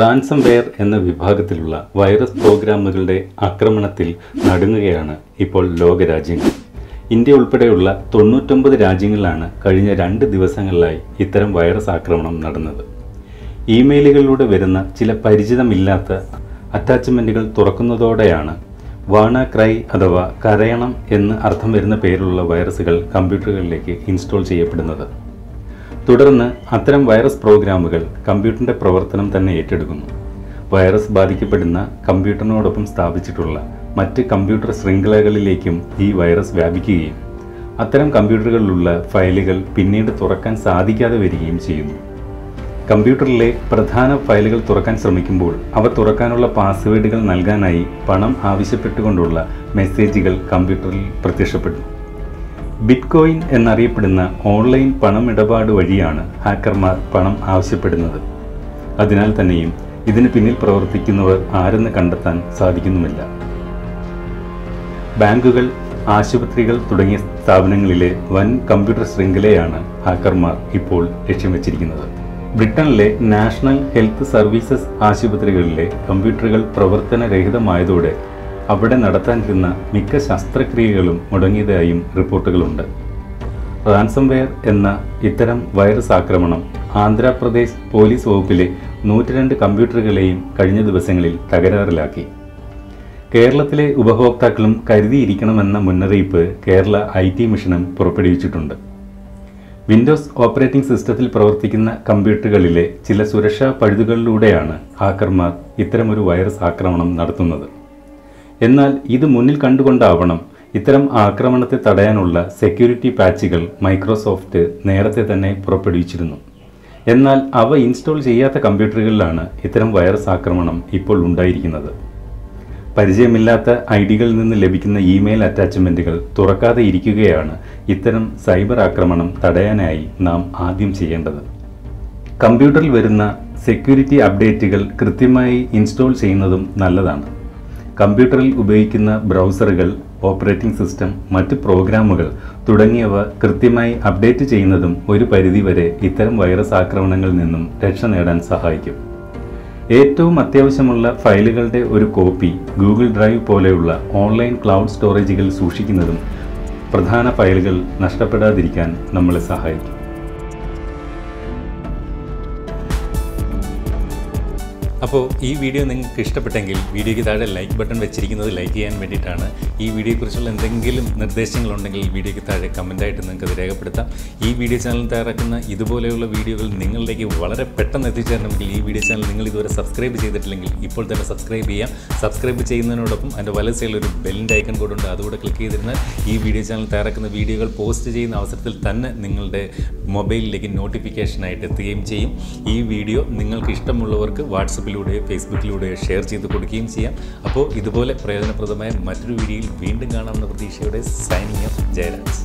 Ransom wear എന്ന വിഭാഗത്തിലുള്ള virus പ്രോഗ്രാമുകളുടെ ആക്രമണത്തിൽ നടുങ്ങുകയാണ് ഇപ്പോൾ ലോകരാജ്യങ്ങൾ. ഇന്ത്യ ഉൾപ്പെടെയുള്ള തൊണ്ണൂറ്റൊമ്പത് രാജ്യങ്ങളിലാണ് കഴിഞ്ഞ രണ്ട് ദിവസങ്ങളിലായി ഇത്തരം വൈറസ് ആക്രമണം നടന്നത്. ഇമെയിലുകളിലൂടെ വരുന്ന ചില പരിചിതമില്ലാത്ത അറ്റാച്ച്മെന്റുകൾ തുറക്കുന്നതോടെയാണ് വാണ ക്രൈ അഥവാ കരയണം എന്ന് അർത്ഥം വരുന്ന പേരിലുള്ള വൈറസുകൾ കമ്പ്യൂട്ടറുകളിലേക്ക് ഇൻസ്റ്റാൾ ചെയ്യപ്പെടുന്നത്. തുടർന്ന് അത്തരം വൈറസ് പ്രോഗ്രാമുകൾ കമ്പ്യൂട്ടറിന്റെ പ്രവർത്തനം തന്നെ ഏറ്റെടുക്കുന്നു. വൈറസ് ബാധിക്കപ്പെടുന്ന കമ്പ്യൂട്ടറിനോടൊപ്പം സ്ഥാപിച്ചിട്ടുള്ള മറ്റ് കമ്പ്യൂട്ടർ ശൃംഖലകളിലേക്കും ഈ വൈറസ് വ്യാപിക്കുകയും അത്തരം കമ്പ്യൂട്ടറുകളിലുള്ള ഫയലുകൾ പിന്നീട് തുറക്കാൻ സാധിക്കാതെ വരികയും ചെയ്യുന്നു. കമ്പ്യൂട്ടറിലെ പ്രധാന ഫയലുകൾ തുറക്കാൻ ശ്രമിക്കുമ്പോൾ അവ തുറക്കാനുള്ള പാസ്വേഡുകൾ നൽകാനായി പണം ആവശ്യപ്പെട്ടുകൊണ്ടുള്ള മെസ്സേജുകൾ കമ്പ്യൂട്ടറിൽ പ്രത്യക്ഷപ്പെടുന്നു. ബിറ്റ്കോയിൻ എന്നറിയപ്പെടുന്ന ഓൺലൈൻ പണമിടപാട് വഴിയാണ് ഹാക്കർമാർ പണം ആവശ്യപ്പെടുന്നത്. അതിനാൽ തന്നെയും ഇതിന് പിന്നിൽ പ്രവർത്തിക്കുന്നവർ ആരെന്ന് കണ്ടെത്താൻ സാധിക്കുന്നുമില്ല. ബാങ്കുകൾ ആശുപത്രികൾ തുടങ്ങിയ സ്ഥാപനങ്ങളിലെ വൻ കമ്പ്യൂട്ടർ ശൃംഖലയാണ് ഹാക്കർമാർ ഇപ്പോൾ ലക്ഷ്യം വെച്ചിരിക്കുന്നത്. ബ്രിട്ടനിലെ നാഷണൽ ഹെൽത്ത് സർവീസസ് ആശുപത്രികളിലെ കമ്പ്യൂട്ടറുകൾ പ്രവർത്തനരഹിതമായതോടെ അവിടെ നടത്താനിരുന്ന മിക്ക ശസ്ത്രക്രിയകളും മുടങ്ങിയതായും റിപ്പോർട്ടുകളുണ്ട്. റാൻസംവെയർ എന്ന ഇത്തരം വൈറസ് ആക്രമണം ആന്ധ്രാപ്രദേശ് പോലീസ് വകുപ്പിലെ നൂറ്റിരണ്ട് കമ്പ്യൂട്ടറുകളെയും കഴിഞ്ഞ ദിവസങ്ങളിൽ തകരാറിലാക്കി. കേരളത്തിലെ ഉപഭോക്താക്കളും കരുതിയിരിക്കണമെന്ന മുന്നറിയിപ്പ് കേരള ഐ ടി മിഷനും പുറപ്പെടുവിച്ചിട്ടുണ്ട്. വിൻഡോസ് ഓപ്പറേറ്റിംഗ് സിസ്റ്റത്തിൽ പ്രവർത്തിക്കുന്ന കമ്പ്യൂട്ടറുകളിലെ ചില സുരക്ഷാ പഴുതുകളിലൂടെയാണ് ഹാക്കർമാർ ഇത്തരമൊരു വൈറസ് ആക്രമണം നടത്തുന്നത്. എന്നാൽ ഇത് മുന്നിൽ കണ്ടുകൊണ്ടാവണം ഇത്തരം ആക്രമണത്തെ തടയാനുള്ള സെക്യൂരിറ്റി പാച്ചുകൾ മൈക്രോസോഫ്റ്റ് നേരത്തെ തന്നെ പുറപ്പെടുവിച്ചിരുന്നു. എന്നാൽ അവ ഇൻസ്റ്റാൾ ചെയ്യാത്ത കമ്പ്യൂട്ടറുകളിലാണ് ഇത്തരം വൈറസ് ആക്രമണം ഇപ്പോൾ ഉണ്ടായിരിക്കുന്നത്. പരിചയമില്ലാത്ത ഐ ഡികളിൽ നിന്ന് ലഭിക്കുന്ന ഇമെയിൽ അറ്റാച്ച്മെന്റുകൾ തുറക്കാതെ ഇരിക്കുകയാണ് ഇത്തരം സൈബർ ആക്രമണം തടയാനായി നാം ആദ്യം ചെയ്യേണ്ടത്. കമ്പ്യൂട്ടറിൽ വരുന്ന സെക്യൂരിറ്റി അപ്ഡേറ്റുകൾ കൃത്യമായി ഇൻസ്റ്റാൾ ചെയ്യുന്നതും നല്ലതാണ്. കമ്പ്യൂട്ടറിൽ ഉപയോഗിക്കുന്ന ബ്രൗസറുകൾ ഓപ്പറേറ്റിംഗ് സിസ്റ്റം മറ്റ് പ്രോഗ്രാമുകൾ തുടങ്ങിയവ കൃത്യമായി അപ്ഡേറ്റ് ചെയ്യുന്നതും ഒരു പരിധിവരെ ഇത്തരം വൈറസ് ആക്രമണങ്ങളിൽ നിന്നും രക്ഷ നേടാൻ സഹായിക്കും. ഏറ്റവും അത്യാവശ്യമുള്ള ഫയലുകളുടെ ഒരു കോപ്പി ഗൂഗിൾ ഡ്രൈവ് പോലെയുള്ള ഓൺലൈൻ ക്ലൗഡ് സ്റ്റോറേജുകളിൽ സൂക്ഷിക്കുന്നതും പ്രധാന ഫയലുകൾ നഷ്ടപ്പെടാതിരിക്കാൻ നമ്മളെ സഹായിക്കും. അപ്പോൾ ഈ വീഡിയോ നിങ്ങൾക്ക് ഇഷ്ടപ്പെട്ടെങ്കിൽ വീഡിയോയ്ക്ക് താഴെ ലൈക്ക് ബട്ടൺ വെച്ചിരിക്കുന്നത് ലൈക്ക് ചെയ്യാൻ വേണ്ടിയിട്ടാണ്. ഈ വീഡിയോയെക്കുറിച്ചുള്ള എന്തെങ്കിലും നിർദ്ദേശങ്ങളുണ്ടെങ്കിൽ വീഡിയോയ്ക്ക് താഴെ കമന്റായിട്ട് നിങ്ങൾക്ക് അത് രേഖപ്പെടുത്താം. ഈ വീഡിയോ ചാനൽ തയ്യാറാക്കുന്ന ഇതുപോലെയുള്ള വീഡിയോകൾ നിങ്ങളിലേക്ക് വളരെ പെട്ടെന്ന് എത്തിച്ചേരണമെങ്കിൽ ഈ വീഡിയോ ചാനൽ നിങ്ങൾ ഇതുവരെ സബ്സ്ക്രൈബ് ചെയ്തിട്ടില്ലെങ്കിൽ ഇപ്പോൾ തന്നെ സബ്സ്ക്രൈബ് ചെയ്യാം. സബ്സ്ക്രൈബ് ചെയ്യുന്നതിനോടൊപ്പം അതിന്റെ വല സൈഡിൽ ഒരു ബെല്ലിന്റെ ഐക്കൺ കൂടെ ഉണ്ട്. അതുകൂടെ ക്ലിക്ക് ചെയ്തിരുന്നാൽ ഈ വീഡിയോ ചാനൽ തയ്യാറാക്കുന്ന വീഡിയോകൾ പോസ്റ്റ് ചെയ്യുന്ന അവസരത്തിൽ തന്നെ നിങ്ങളുടെ മൊബൈലിലേക്ക് നോട്ടിഫിക്കേഷനായിട്ട് എത്തുകയും ചെയ്യും. ഈ വീഡിയോ നിങ്ങൾക്ക് ഇഷ്ടമുള്ളവർക്ക് വാട്സപ്പിലൂടെയോ ഫേസ്ബുക്കിലൂടെ ഷെയർ ചെയ്ത് കൊടുക്കുകയും ചെയ്യാം. അപ്പോൾ ഇതുപോലെ പ്രയോജനപ്രദമായ മറ്റൊരു വീഡിയോയിൽ വീണ്ടും കാണാമെന്ന പ്രതീക്ഷയോടെ സൈനിങ് ഓഫ് ജയരാജ്.